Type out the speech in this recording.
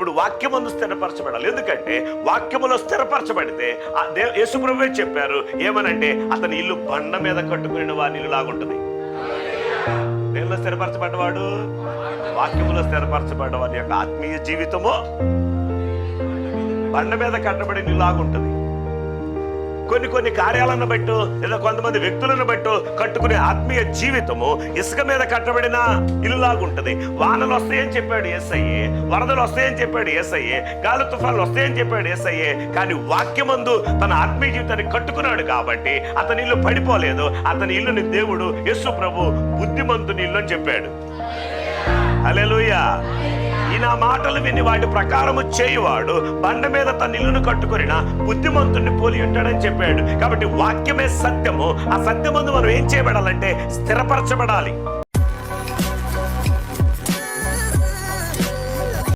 ఇప్పుడు వాక్యమందు స్థిరపరచబడాలి. ఎందుకంటే వాక్యములో స్థిరపరచబడితే ఆ దే యేసుప్రభువే చెప్పారు ఏమనంటే అతని ఇల్లు బండ మీద కట్టుకుని వారి ఇల్లు లాగుంటుంది దేనిలో స్థిరపరచబడ్డవాడు? వాక్యములో స్థిరపరచబడ్డ వారి యొక్క ఆత్మీయ జీవితము బండ మీద కట్టబడి ఇల్లు లాగుంటుంది కొన్ని కొన్ని కార్యాలను బట్టు లేదా కొంతమంది వ్యక్తులను బట్టు కట్టుకునే ఆత్మీయ జీవితము ఇసుక మీద కట్టబడిన ఇల్లులాగుంటది. వానలు వస్తాయని చెప్పాడు ఎస్ఐఏ వరదలు వస్తాయని చెప్పాడు ఎస్ఐఏ గాలి తుఫాన్లు వస్తాయని చెప్పాడు ఎస్ఐఏ కానీ వాక్యమందు తన ఆత్మీయ జీవితాన్ని కట్టుకున్నాడు కాబట్టి అతని ఇల్లు పడిపోలేదు. అతని ఇల్లుని దేవుడు యేసు ప్రభు బుద్ధిమంతుని ఇల్లు అని చెప్పాడు. అలెలుయా ఈ నా మాటలు విని వాటి ప్రకారము చేయువాడు బండ మీద తన ఇల్లును కట్టుకొనిన బుద్ధిమంతుణ్ణి పోలి ఉంటాడని చెప్పాడు. కాబట్టి వాక్యమే సత్యము. ఆ సత్యమందు మనం ఏం చేయబడాలంటే స్థిరపరచబడాలి.